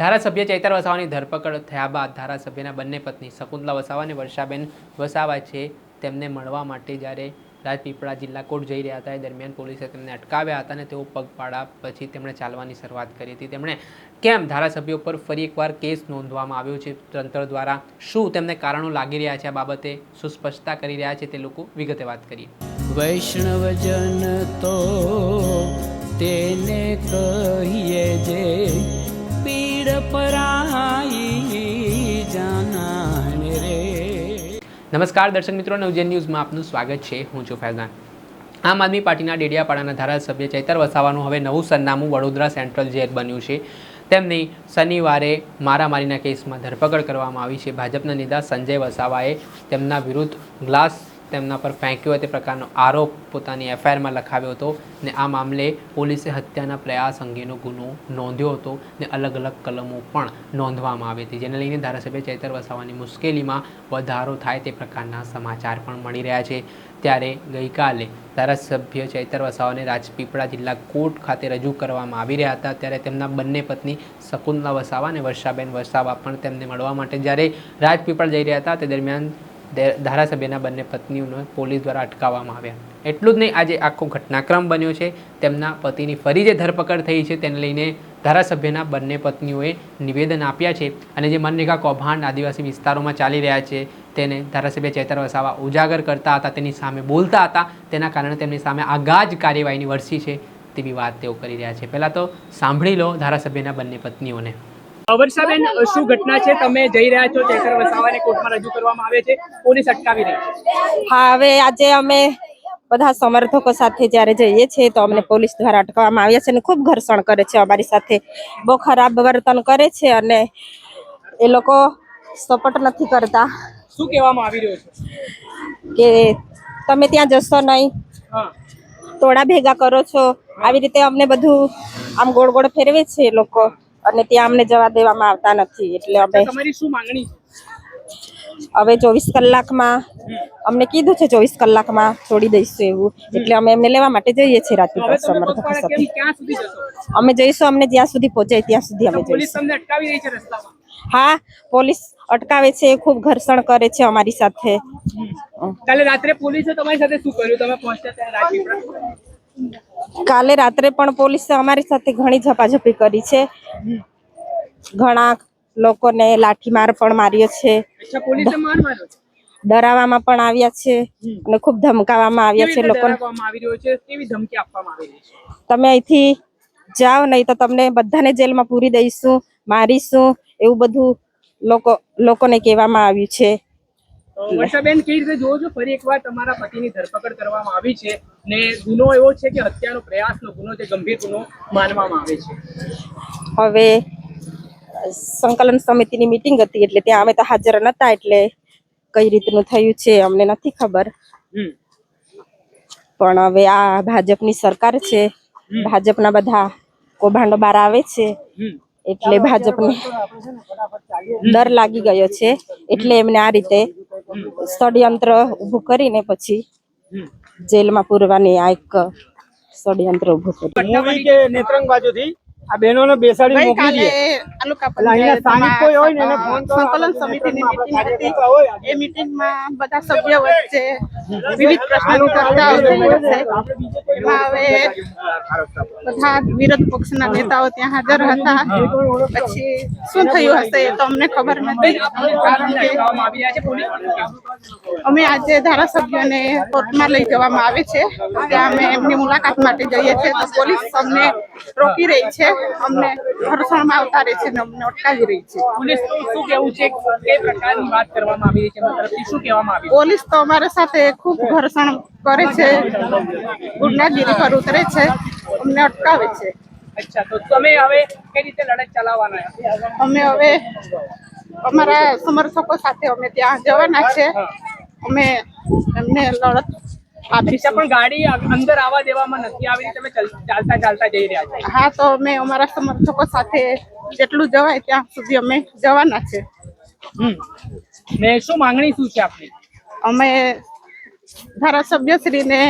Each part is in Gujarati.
ધારાસભ્ય ચૈતર વસાવાની ધરપકડ થયા બાદ ધારાસભ્યના બંને પત્ની શકુંતલા વસાવા અને વર્ષાબેન વસાવા છે તેમને મળવા માટે જ્યારે રાજપીપળા જિલ્લા કોર્ટ જઈ રહ્યા હતા, એ દરમિયાન પોલીસે તેમને અટકાવ્યા હતા અને તેઓ પગપાળા પછી તેમણે ચાલવાની શરૂઆત કરી હતી. તેમણે કેમ ધારાસભ્યો પર ફરી એકવાર કેસ નોંધવામાં આવ્યો છે? તંત્ર દ્વારા શું તેમને કારણો લાગી રહ્યા છે? આ બાબતે સુસ્પષ્ટતા કરી રહ્યા છે તે લોકો વિગતે વાત કરીએ. વૈષ્ણવજન તો તેને કહીએ જે પરાઈ જાનાને રે. નમસ્કાર દર્શક મિત્રો, નવજન ન્યૂઝમાં આપનું સ્વાગત છે. હું છું ફૈઝાન. આમ આદમી પાર્ટીના ડેડિયાપાડાના ધારાસભ્ય ચૈતર વસાવાનું હવે નવું સરનામું વડોદરા સેન્ટ્રલ જેલ બન્યું છે. તેમની શનિવારે મારામારીના કેસમાં ધરપકડ કરવામાં આવી છે. ભાજપના નેતા સંજય વસાવાએ તેમના વિરુદ્ધ ગ્લાસ તેમના પર ફેંક્યો તે પ્રકારનો આરોપ પોતાની એફઆઈઆરમાં લખાવ્યો હતો ને આ મામલે પોલીસે હત્યાના પ્રયાસ અંગેનો ગુનો નોંધ્યો હતો ને અલગ અલગ કલમો પણ નોંધવામાં આવી હતી. જેને લઈને ધારાસભ્ય ચેતર વસાવાની મુશ્કેલીમાં વધારો થાય તે પ્રકારના સમાચાર પણ મળી રહ્યા છે. ત્યારે ગઈકાલે ધારાસભ્ય ચૈતર વસાવાને રાજપીપળા જિલ્લા કોર્ટ ખાતે રજૂ કરવામાં આવી રહ્યા હતા. ત્યારે તેમના બંને પત્ની શકુંતલા વસાવા અને વર્ષાબેન વસાવા પણ તેમને મળવા માટે જ્યારે રાજપીપળા જઈ રહ્યા હતા, તે દરમિયાન ધારાસભ્યના બંને પત્નીઓને પોલીસ દ્વારા અટકાવવામાં આવ્યા. એટલું જ નહીં, આજે આખો ઘટનાક્રમ બન્યો છે. તેમના પતિની ફરી જે ધરપકડ થઈ છે, તેને લઈને ધારાસભ્યના બંને પત્નીઓએ નિવેદન આપ્યા છે. અને જે મનરેગા કૌભાંડ આદિવાસી વિસ્તારોમાં ચાલી રહ્યા છે, તેને ધારાસભ્ય ચેતર વસાવા ઉજાગર કરતા હતા, તેની સામે બોલતા હતા. તેના કારણે તેમની સામે આગાજ કાર્યવાહીની વરસી છે, તેવી વાત તેઓ કરી રહ્યા છે. પહેલાં તો સાંભળી લો ધારાસભ્યના બંને પત્નીઓને. વર્ષાબેન શું ઘટના છે? તમે જઈ રહ્યા છો ચેતર વસાવાને કોર્ટમાં રજૂ કરવામાં આવે છે. પોલીસ અટકાવી રહી છે. હા હવે આજે અમે બધા સમર્થકો સાથે જ્યારે જઈએ છીએ તો અમને પોલીસ દ્વારા અટકાવવામાં આવ્યા છે અને ખૂબ ઘર્ષણ કરે છે અમારી સાથે. બહુ ખરાબ વર્તન કરે છે અને એ લોકો સપોર્ટ નથી કરતા. શું કહેવામાં આવી રહ્યું છે? કે તમે ત્યાં જશો નહીં તોડા ટોળા ભેગા કરો છો. આવી રીતે અમને બધું આમ ગોળ ગોળ ફેરવે છે એ લોકો. અને ત્યાં અમને જવા દેવામાં આવતા નથી એટલે અમે તમારી શું માંગણી હવે ચોવીસ કલાકમાં અમને કીધું છે ચોવીસ કલાકમાં છોડી દઈશું એવું એટલે અમે એમને લેવા માટે જઈએ છીએ રાજપીપળા સમર્થકો સાથે. અમે જઈશું અમને જ્યાં સુધી પહોંચાય ત્યાં સુધી અમે જઈશું. હા પોલીસ અટકાવે છે ખૂબ ઘર્ષણ કરે છે અમારી સાથે. કાલે રાત્રે પોલીસે તમારી સાથે શું કર્યું? તમે પહોંચ્યા ત્યાં રાજપીપળા કાલે રાત્રે પણ પોલીસે અમારી સાથે ઘણી ઝપાઝપી કરી છે. ઘણા લોકોને લાઠીમાર પણ માર્યો છે. ડરાવવામાં પણ આવ્યા છે અને ખૂબ ધમકાવવામાં આવ્યા છે લોકોને. તમે અહીંથી જાઓ નહીં તો તમને બધાને જેલમાં પૂરી દઈશું મારીશું એવું બધું લોકો લોકોને કહેવામાં આવ્યું છે. વર્ષાબેન કેવી રીતે જોવો છો? ફરી એકવાર તમારા પતિની ધરપકડ કરવામાં આવી છે ને ગુનો એવો છે કે હત્યાનો પ્રયાસનો ગુનો છે ગંભીર ગુનો માનવામાં આવે છે? હવે સંકલન સમિતિની મીટિંગ હતી એટલે ત્યાં અમે તો હાજર નતા એટલે કઈ રીતનું થયું છે અમને નથી ખબર. પણ હવે આ ભાજપની સરકાર છે ભાજપના બધા કૌભાંડો બહાર આવે છે એટલે ભાજપને ડર લાગી ગયો છે એટલે એમને આ રીતે ષડયંત્ર ઊભું કરીને પછી જેલમાં પૂરવાની આ એક ષડયંત્ર ઊભું કર્યું. કે નેત્રંગ બાજુથી આ બહેનોને બેસાડી મોકલી દે અહીંયા સ્થાનિક કોઈ હોય ને એને ફોન કરો સંકલન સમિતિની મીટિંગ હતી. એ મીટિંગમાં બધા સભ્યો વચ્ચે વિવિધ પ્રશ્નો ચર્ચા હવે બધા વિરોધ પક્ષના નેતાઓ ત્યાં હાજર હતા. પછી શું થયું હશે એ તો અમને ખબર નથી. કારણ કે અમે આજે ધારાસભ્યને કોર્ટમાં લઈ જવામાં આવે છે. ત્યાં અમે એમની મુલાકાત માટે જઈએ છીએ. તો પોલીસ અમને રોકી રહી છે. અમને ઘર્ષણમાં ઉતારે છે અને અમને અટકાવી રહી છે. પોલીસ શું કેવું છે? કે પ્રકારની વાત કરવામાં આવી રહી છે? તરફથી શું કહેવામાં આવી પોલીસ તો અમારા સાથે ખૂબ ઘર્ષણ કરે છે. ગુંડાગીરી પર ઉતરે છે. અમને અટકાવે છે. અચ્છા તો તમે હવે કઈ રીતે લડત ચલાવવાના અમે હવે અમારા સમર્થકો સાથે અમે ત્યાં જવાના છે. અમે એમને લડત આપીશું પણ ગાડી અંદર આવવા દેવામાં નથી આવી તમે ચાલતા ચાલતા જઈ રહ્યા છો. હા તો અમે અમારા સમર્થકો સાથે જેટલું જવાય ત્યાં સુધી અમે જવાના છે. ને શું માંગણી શું છે આપની? અમે ધારાસભ્યશ્રીને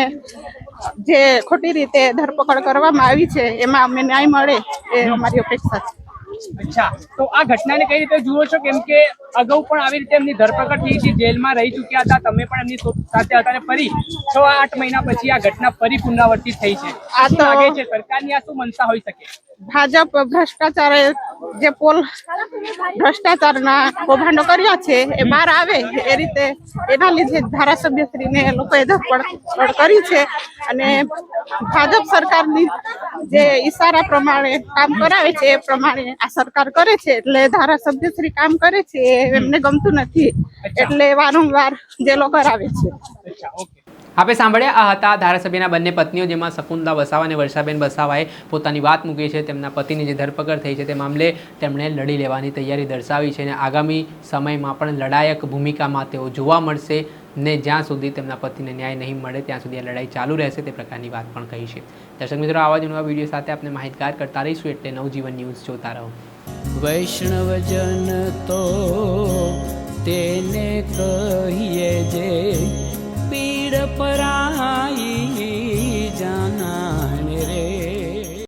જે ખોટી રીતે ધરપકડ કરવામાં આવી છે એમાં અમને ન્યાય મળે એ અમારી અપેક્ષા છે. અચ્છા. તો આ ઘટનાને કઈ રીતે જુઓ છો? કેમ કે અગાઉ પણ આવી રીતે એમની ધરપકડ થઈ હતી જેલમાં રહી ચૂક્યા હતા તમે પણ એમની સાથે હતા અને ફરી છ આઠ મહિના પછી આ ઘટના ફરી પુનરાવર્તિત થઈ છે. આ તો- લાગે છે સરકારની આ શું મનસા હોઈ શકે? ભાજપ ભ્રષ્ટાચારે જે પોલ ભ્રષ્ટાચારના કૌભાંડો કર્યા છે એ બહાર આવે એ રીતે એના લીધે ધારાસભ્યશ્રીને લોકોએ ધરપકડ કરી છે અને ભાજપ સરકારની જે ઈશારા પ્રમાણે કામ કરાવે છે એ પ્રમાણે આ સરકાર કરે છે એટલે ધારાસભ્યશ્રી કામ કરે છે એમને ગમતું નથી એટલે વારંવાર જેલો કરાવે છે. આપણે સાંભળ્યા આ હતા ધારાસભ્યના બંને પત્નીઓ, જેમાં શકુંતલા વસાવા અને વર્ષાબેન વસાવાએ પોતાની વાત મૂકી છે. તેમના પતિની જે ધરપકડ થઈ છે તે મામલે તેમણે લડી લેવાની તૈયારી દર્શાવી છે અને આગામી સમયમાં પણ લડાયક ભૂમિકામાં તેઓ જોવા મળશે ને જ્યાં સુધી તેમના પતિને ન્યાય નહીં મળે, ત્યાં સુધી આ લડાઈ ચાલુ રહેશે તે પ્રકારની વાત પણ કહી છે. દર્શક મિત્રો, આવા જ નવા વીડિયો સાથે આપણે માહિતગાર કરતા રહીશું એટલે નવજીવન ન્યૂઝ જોતા રહો. વૈષ્ણવજન તો તેને કહીએ જે પીડ પરાઈ